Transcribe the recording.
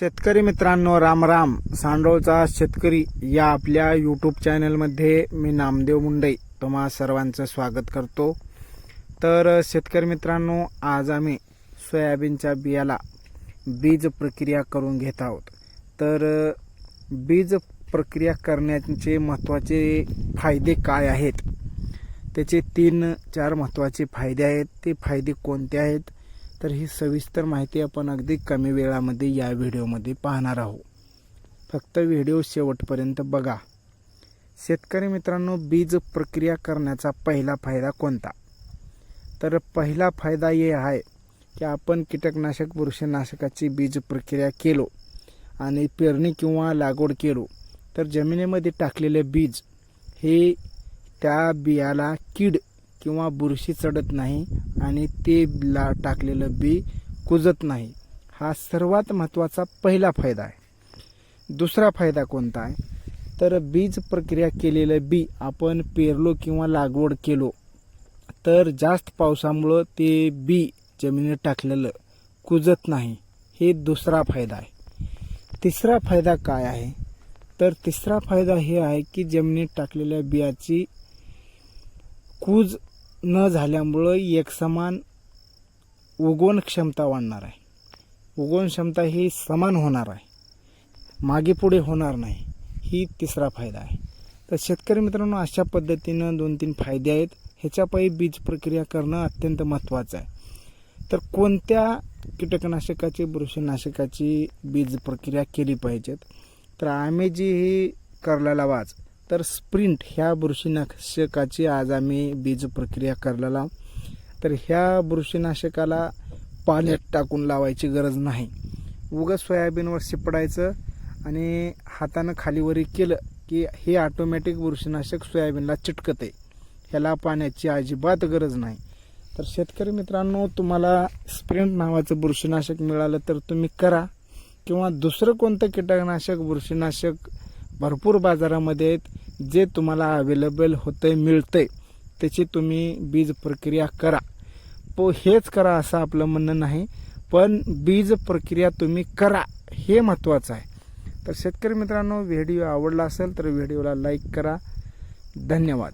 शेतकरी मित्रांनो राम राम. सांडोळचा शेतकरी या आपल्या यूट्यूब चॅनलमध्ये मी नामदेव मुंडे तुम्हा सर्वांचं स्वागत करतो. तर शेतकरी मित्रांनो आज आम्ही सोयाबीनच्या बियाला बीज प्रक्रिया करून घेत आहोत. तर बीज प्रक्रिया करण्याचे महत्त्वाचे फायदे काय आहेत? त्याचे तीन चार महत्त्वाचे फायदे आहेत. ते फायदे कोणते आहेत? तर ही सविस्तर माहिती आपण अगदी कमी वेळामध्ये या व्हिडिओमध्ये पाहणार आहोत. फक्त व्हिडिओ शेवटपर्यंत बघा. शेतकरी मित्रांनो बीज प्रक्रिया करण्याचा पहिला फायदा कोणता? तर पहिला फायदा हे आहे की आपण कीटकनाशक बुरशीनाशकाची बीज प्रक्रिया केलो आणि पेरणी किंवा लागवड केलो तर जमिनीमध्ये टाकलेले बीज हे त्या बियाला कीड किंवा बुरशी चढत नाही आणि ते ला टाकलेलं बी कुजत नाही. हा सर्वात महत्त्वाचा पहिला फायदा आहे. दुसरा फायदा कोणता आहे? तर बीज प्रक्रिया केलेलं बी आपण पेरलो किंवा लागवड केलो तर जास्त पावसामुळं ते बी जमिनीत टाकलेलं कुजत नाही. हे दुसरा फायदा आहे. तिसरा फायदा काय आहे? तर तिसरा फायदा हे आहे की जमिनीत टाकलेल्या बियाची कूज न झाल्यामुळं एकसमान उगवण क्षमता वाढणार आहे. उगवण क्षमता ही समान होणार आहे. मागे पुढे होणार नाही ही तिसरा फायदा आहे. तर शेतकरी मित्रांनो अशा पद्धतीनं दोन तीन फायदे आहेत. ह्याच्यापायी बीज प्रक्रिया करणं अत्यंत महत्त्वाचं आहे. तर कोणत्या कीटकनाशकाची बुरशीनाशकाची बीज प्रक्रिया केली पाहिजेत? तर आम्ही जी ही करलेला वाच तर स्प्रिंट ह्या बुरशीनाशकाची आज आम्ही बीज प्रक्रिया करलेला तर ह्या बुरशीनाशकाला पाण्यात टाकून लावायची गरज नाही. उगं सोयाबीनवर शिपडायचं आणि हातानं खालीवरी केलं की हे ऑटोमॅटिक बुरशीनाशक सोयाबीनला चिटकते ह्याला पाण्याची अजिबात गरज नाही. तर शेतकरी मित्रांनो तुम्हाला स्प्रिंट नावाचं बुरशीनाशक मिळालं तर तुम्ही करा. किंवा दुसरं कोणतं कीटकनाशक बुरशीनाशक भरपूर बाजारामध्ये आहेत. जे तुम्हाला अवेलेबल होतंय मिळतंय त्याची तुम्ही बीज प्रक्रिया करा. प हेच करा असं आपलं म्हणणं नाही पण बीज प्रक्रिया तुम्ही करा हे महत्त्वाचं आहे. तर शेतकरी मित्रांनो व्हिडिओ आवडला असेल तर व्हिडिओला लाईक करा. धन्यवाद.